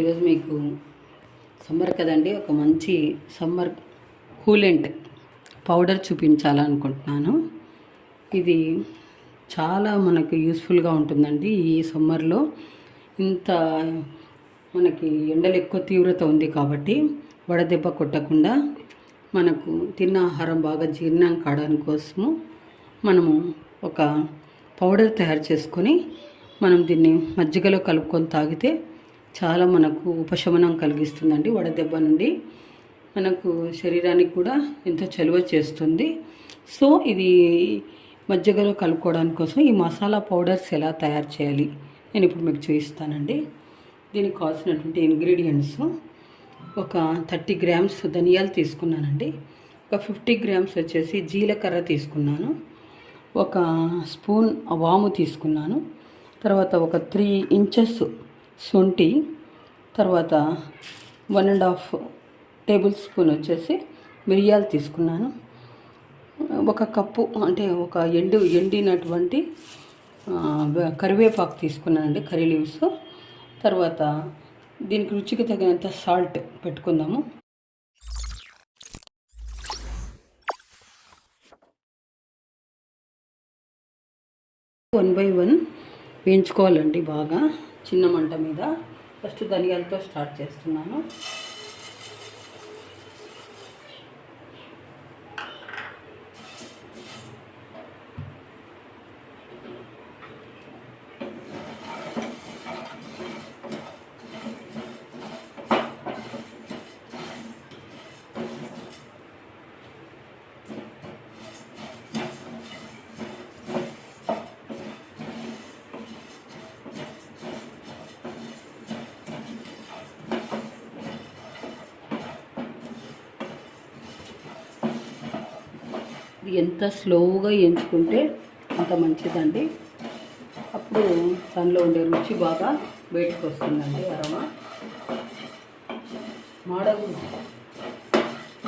ఈరోజు మీకు సమ్మర్ కదండి ఒక మంచి సమ్మర్ కూలెంట్ పౌడర్ చూపించాలనుకుంటున్నాను. ఇది చాలా మనకు యూస్ఫుల్గా ఉంటుందండి ఈ సమ్మర్లో. ఇంత మనకి ఎండలు ఎక్కువ తీవ్రత ఉంది కాబట్టి వడదెబ్బ కొట్టకుండా మనకు తిన్న ఆహారం బాగా జీర్ణం కావడానికి కోసము మనము ఒక పౌడర్ తయారు చేసుకొని మనం దీన్ని మజ్జిగలో కలుపుకొని తాగితే చాలా మనకు ఉపశమనం కలిగిస్తుందండి వడదెబ్బ నుండి. మనకు శరీరానికి కూడా ఎంతో చలువ చేస్తుంది. సో ఇది మజ్జిగలో కలుపుకోవడానికి కోసం ఈ మసాలా పౌడర్స్ ఎలా తయారు చేయాలి? నేను ఇప్పుడు మీకు చూపిస్తానండి. దీనికి కావాల్సినటువంటి ఇంగ్రీడియంట్స్ ఒక థర్టీ గ్రామ్స్ ధనియాలు తీసుకున్నానండి. ఒక ఫిఫ్టీ గ్రామ్స్ వచ్చేసి జీలకర్ర తీసుకున్నాను. ఒక స్పూన్ వాము తీసుకున్నాను. తర్వాత ఒక త్రీ ఇంచెస్ శొంఠి తర్వాత one and half tablespoon వచ్చేసి మిరియాలు తీసుకున్నాను. ఒక కప్పు అంటే ఒక ఎండు ఎండినటువంటి కరివేపాకు తీసుకున్నానండి కర్రీ లీవ్స్. తర్వాత దీనికి రుచికి తగినంత సాల్ట్ పెట్టుకుందాము. వన్ బై వన్ వేయించుకోవాలండి బాగా. చిన్న మంట మీద ఫస్ట్ ధనియాలతో స్టార్ట్ చేస్తున్నాను. ఇది ఎంత స్లోగా ఎంచుకుంటే అంత మంచిదండి. అప్పుడు దానిలో ఉండే రుచి బాగా బయటకు వస్తుందండి అరమ మాడగు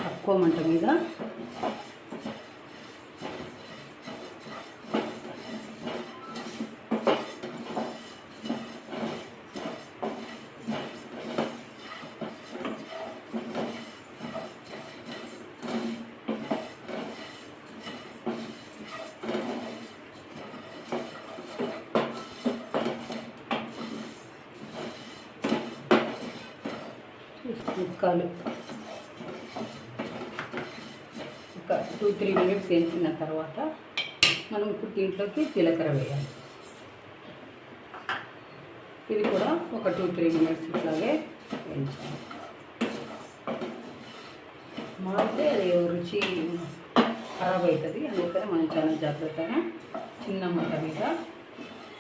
తక్కువ మంట మీద ముక్కలు ఒక టూ త్రీ మినిట్స్ వేసిన తర్వాత మనం ఇప్పుడు దీంట్లోకి జీలకర్ర వేయాలి. ఇది కూడా ఒక టూ త్రీ మినిట్స్ ఇట్లాగే వేయించాలి. మాడితే అది రుచి ఖరాబ్ అవుతుంది. అందుకని మనం చాలా జాగ్రత్తగా చిన్న మంట మీద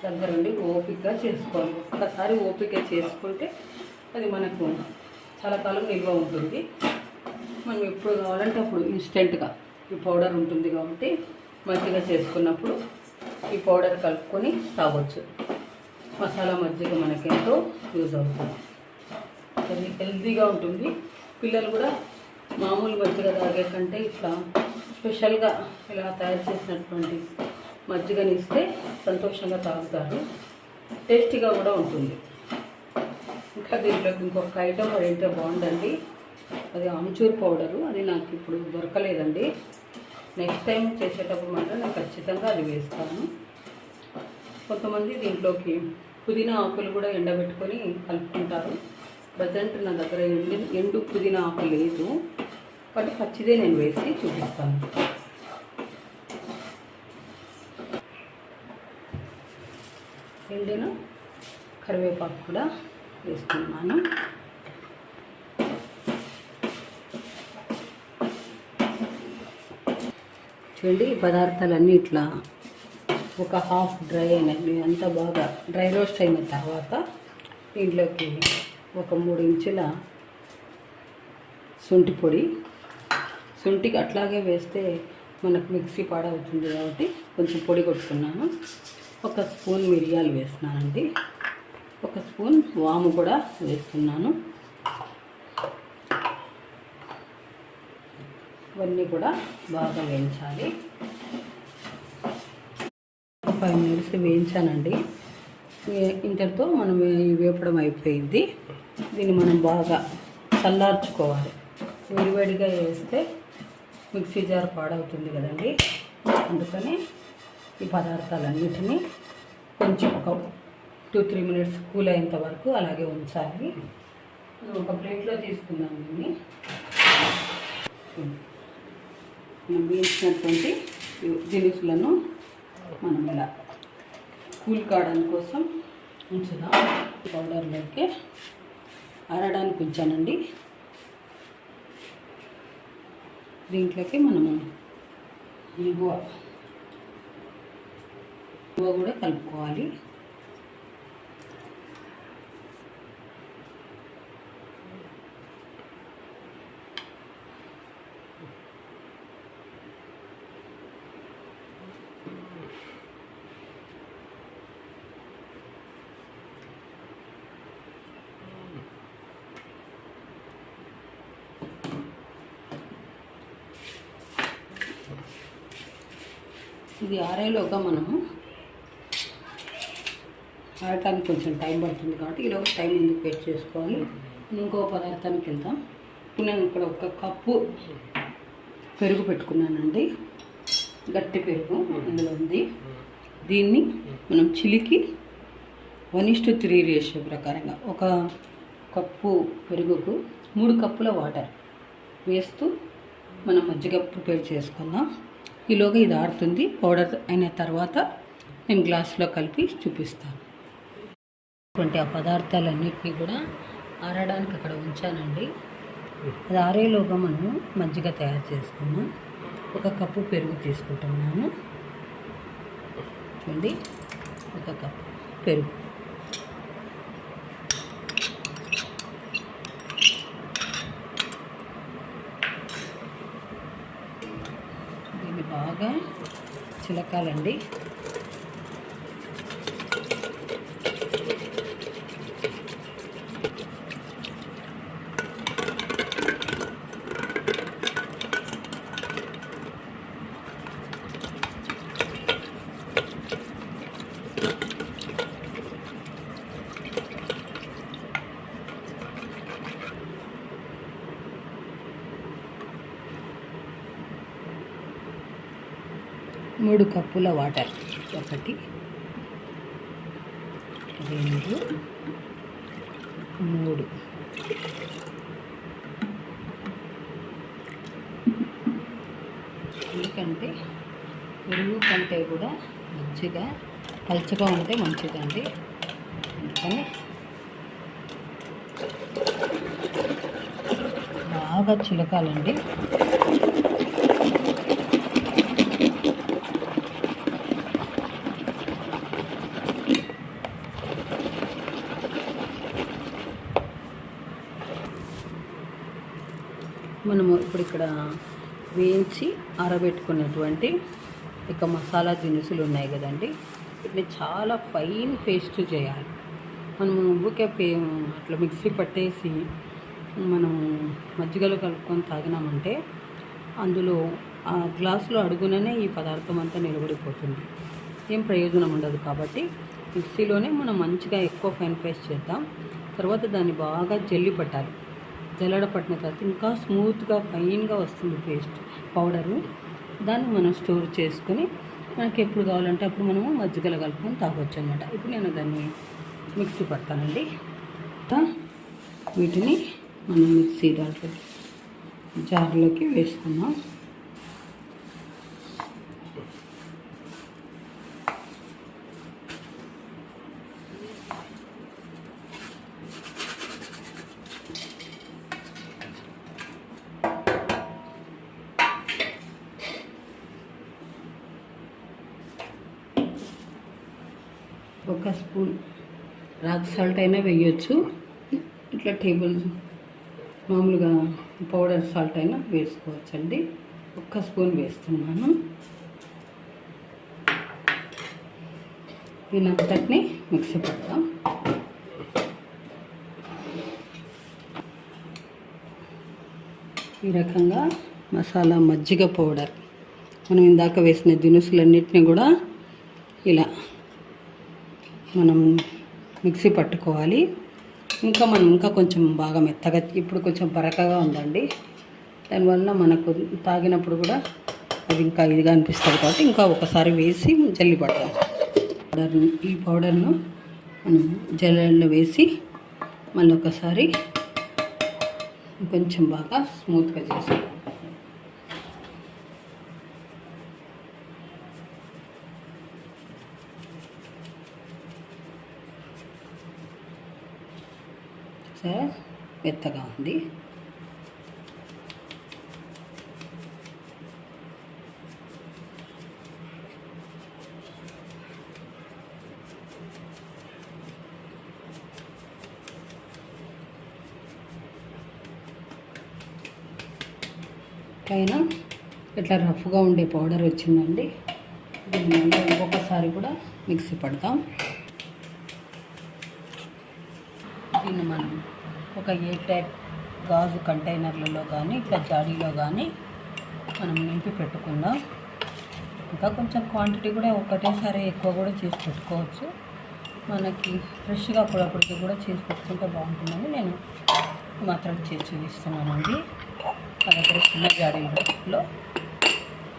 దగ్గరుండి ఓపికగా చేసుకోవాలి. ఒక్కసారి ఓపిక చేసుకుంటే అది మనకు చాలా కాలం నిల్వ ఉంటుంది. మనం ఎప్పుడు కావాలంటే అప్పుడు ఇన్స్టెంట్గా ఈ పౌడర్ ఉంటుంది కాబట్టి మజ్జిగ చేసుకున్నప్పుడు ఈ పౌడర్ కలుపుకొని తాగొచ్చు. మసాలా మజ్జిగ మనకెంతో యూజ్ అవుతుంది. అది హెల్తీగా ఉంటుంది. పిల్లలు కూడా మామూలు మజ్జిగ తాగే కంటే ఇట్లా స్పెషల్గా ఇలా తయారు చేసినటువంటి మజ్జిగని ఇస్తే సంతోషంగా తాగుతారు. టేస్టీగా కూడా ఉంటుంది. ఇంకా దీంట్లోకి ఇంకొక ఐటమ్ ఏంటో బాగుందండి. అది ఆమ్చూర్ పౌడరు. అది నాకు ఇప్పుడు దొరకలేదండి. నెక్స్ట్ టైం చేసేటప్పుడు మాత్రం నేను ఖచ్చితంగా అది వేస్తాను. కొంతమంది దీంట్లోకి పుదీనా ఆకులు కూడా ఎండబెట్టుకొని కలుపుకుంటారు. ప్రజెంట్ నా దగ్గర ఎండు ఎండు పుదీనా ఆకు లేదు. కాబట్టి పచ్చిదే నేను వేసి చూపిస్తాను. ఎండిన? కరివేపాకు కూడా. వేస్తున్నాను చూడండి ఈ పదార్థాలన్నీ ఇట్లా ఒక హాఫ్ డ్రై అయినవి. అంతా బాగా డ్రై రోస్ట్ అయిన తర్వాత దీంట్లోకి ఒక మూడు ఇంచుల శుంఠి పొడి. శుంఠికి అట్లాగే వేస్తే మనకు మిక్సీ పాడవుతుంది కాబట్టి కొంచెం పొడి కొట్టుకున్నాను. ఒక స్పూన్ మిరియాలు వేస్తున్నానండి. ఒక స్పూన్ వాము కూడా వేస్తున్నాను. ఇవన్నీ కూడా బాగా వేయించాలి. ఫైవ్ మినిట్స్ వేయించానండి. ఇంతటితో మనం వేపడం అయిపోయింది. దీన్ని మనం బాగా చల్లార్చుకోవాలి. వేడివేడిగా వేస్తే మిక్సీ జార్ పాడవుతుంది కదండి. అందుకని ఈ పదార్థాలన్నిటినీ కొంచెం ఒక టూ త్రీ మినిట్స్ కూల్ అయ్యేంత వరకు అలాగే ఉంచాలి. ఒక ప్లేట్లో తీసుకుందాం దీన్ని. మనం వేసినటువంటి దినుసులను మనం ఇలా కూల్ కావడం కోసం ఉంచుదాం. పౌడర్లోకి ఆరడానికి ఉంచానండి. దీంట్లోకి మనము ఇంగువ ఇంగువ కూడా కలుపుకోవాలి. ఇది ఆరేలోగా మనము ఆడటానికి కొంచెం టైం పడుతుంది కాబట్టి ఈలోగా టైం ఎందుకు వేస్ట్ చేసుకోవాలి? ఇంకో పదార్థానికి వెళ్తాం ఇప్పుడు నేను ఇక్కడ ఒక కప్పు పెరుగు పెట్టుకున్నానండి. గట్టి పెరుగు ఇందులో ఉంది. దీన్ని మనం చిలికి వన్ ఇస్టు త్రీ రేషియో ప్రకారంగా ఒక కప్పు పెరుగుకు మూడు కప్పుల వాటర్ వేస్తూ మనం మజ్జిగ ప్రిపేర్ చేసుకుందాం. ఈలోగా ఇది ఆడుతుంది పౌడర్ అయిన తర్వాత నేను గ్లాస్లో కలిపి చూపిస్తాను. అటువంటి ఆ పదార్థాలన్నింటినీ కూడా ఆరడానికి అక్కడ ఉంచానండి. అది ఆరేలోగా మనము మజ్జిగ తయారు చేసుకున్నాం. ఒక కప్పు పెరుగు తీసుకుంటున్నాము చూడండి. ఒక కప్పు పెరుగు దీన్ని బాగా చిలకాలండి. మూడు కప్పుల వాటర్. ఒకటి రెండు మూడు. ఎందుకంటే పెరుగు కంటే కూడా మంచిగా పలుచగా ఉంటే మంచిదండి అందుకని బాగా చిలకాలండి. మనము ఇప్పుడు ఇక్కడ వేయించి ఆరబెట్టుకున్నటువంటి ఇక మసాలా దినుసులు ఉన్నాయి కదండి. వీటిని చాలా ఫైన్ పేస్ట్ చేయాలి. మనము ఊకే పే అట్లా మిక్సీ పట్టేసి మనం మజ్జిగలో కలుపుకొని తాగినామంటే అందులో ఆ గ్లాసులో అడుగుననే ఈ పదార్థం అంతా నిలబడిపోతుంది. ఏం ప్రయోజనం ఉండదు కాబట్టి మిక్సీలోనే మనం మంచిగా ఎక్కువ ఫైన్ పేస్ట్ చేద్దాం. తర్వాత దాన్ని బాగా జల్లి పట్టాలి. జల్లడ పట్టిన తర్వాత ఇంకా స్మూత్గా ఫైన్గా వస్తుంది పేస్ట్ పౌడరు. దాన్ని మనం స్టోర్ చేసుకొని మనకి ఎప్పుడు కావాలంటే అప్పుడు మనము మజ్జిగలో కలుపుకొని తాగొచ్చు అనమాట ఇప్పుడు నేను దాన్ని మిక్సీ పడతానండి వీటిని మనం మిక్సీ దాంట్లో జార్లోకి వేసుకున్నాం ఒక స్పూన్ రాక్ సాల్ట్ అయినా వేయొచ్చు. ఇట్లా టేబుల్ మామూలుగా పౌడర్ సాల్ట్ అయినా వేసుకోవచ్చండి. ఒక్క స్పూన్ వేస్తున్నాను. దీనంతటిని మిక్సీ పెడతాం ఈ రకంగా మసాలా మజ్జిగ పౌడర్. మనం ఇందాక వేసిన దినుసులన్నిటిని కూడా ఇలా మనం మిక్సీ పట్టుకోవాలి. ఇంకా మనం ఇంకా కొంచెం బాగా మెత్తగా ఇప్పుడు కొంచెం బరకగా ఉందండి. దానివల్ల మనకు తాగినప్పుడు కూడా అది ఇంకా ఇదిగా అనిపిస్తుంది కాబట్టి ఇంకా ఒకసారి వేసి జల్లి పడతాం. పౌడర్ ఈ పౌడర్ను మనం జల్లెడలో వేసి మళ్ళీ ఒకసారి కొంచెం బాగా స్మూత్గా చేస్తాం మెత్తగా ఉంది. పైన ఇట్లా రఫ్గా ఉండే పౌడర్ వచ్చిందండి. దీన్ని ఇంకొకసారి కూడా మిక్సీ పడతాం దీన్ని మనం ఒక ఏ టైప్ గాజు కంటైనర్లలో కానీ ఇట్లా జాడీలో కానీ మనం నింపి పెట్టుకుందాం. ఇంకా కొంచెం క్వాంటిటీ కూడా ఒకటేసారి ఎక్కువ కూడా చేసి పెట్టుకోవచ్చు. మనకి ఫ్రెష్గా అప్పుడప్పటికి కూడా చేసి పెట్టుకుంటే బాగుంటుందని నేను మాత్రం చేసి చూపిస్తున్నానండి. మా దగ్గర చిన్న జాడీలో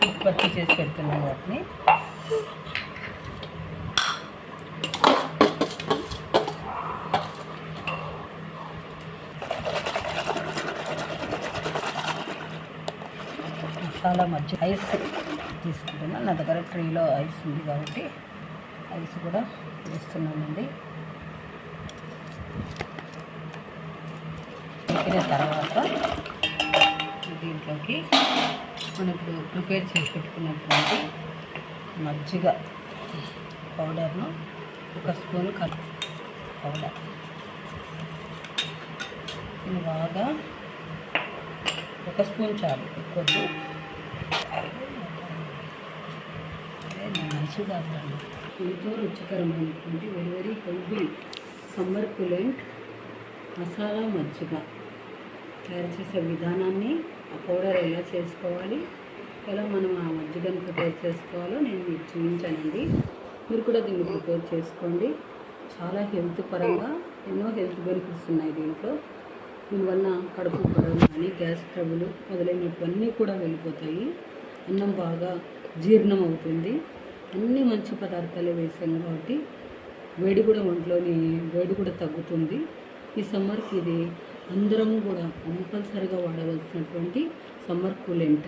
ఉత్పత్తి చేసి పెడుతున్నాను వాటిని. మసాలా మధ్య ఐస్ తీసుకుంటున్నాను నా దగ్గర ట్రీలో ఐస్ ఉంది కాబట్టి ఐస్ కూడా వేస్తున్నానండి. ఉడికిన తర్వాత దీంట్లోకి మనం ఇప్పుడు ప్రిపేర్ చేసి పెట్టుకున్నటువంటి మజ్జిగ పౌడర్ను ఒక స్పూన్ కల్ పౌడర్. ఇది బాగా ఒక స్పూన్ చాలు ఎక్కువ మంచిగా ఎంతో రుచికరమైనటువంటి very very healthy summer coolant masala మజ్జిగ తయారు చేసే విధానాన్ని ఆ పౌడర్ ఎలా చేసుకోవాలి ఎలా మనం ఆ మజ్జిగను ప్రిపేర్ చేసుకోవాలో నేను మీకు చూపించానండి. మీరు కూడా దీన్ని ప్రిపేర్ చేసుకోండి. చాలా హెల్త్ పరంగా ఎన్నో హెల్త్ బెనిఫిట్స్ ఉన్నాయి దీంట్లో. దీనివల్ల కడుపు పడవలు కానీ గ్యాస్ ట్రబుల్ మొదలైనవన్నీ కూడా వెళ్ళిపోతాయి. అన్నం బాగా జీర్ణం అవుతుంది అన్ని మంచి పదార్థాలు వేసాను కాబట్టి వేడి కూడా ఒంట్లోని వేడి కూడా తగ్గుతుంది. ఈ సమ్మర్కి ఇది అందరం కూడా కంపల్సరిగా వాడవలసినటువంటి సమ్మర్ కూలెంట్.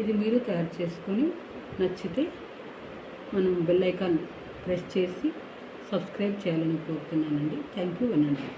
ఇది మీరు తయారు చేసుకొని నచ్చితే మనం బెల్ ఐకాన్ ప్రెస్ చేసి సబ్స్క్రైబ్ చేయాలని కోరుతున్నానండి. థ్యాంక్ యూ వినండి.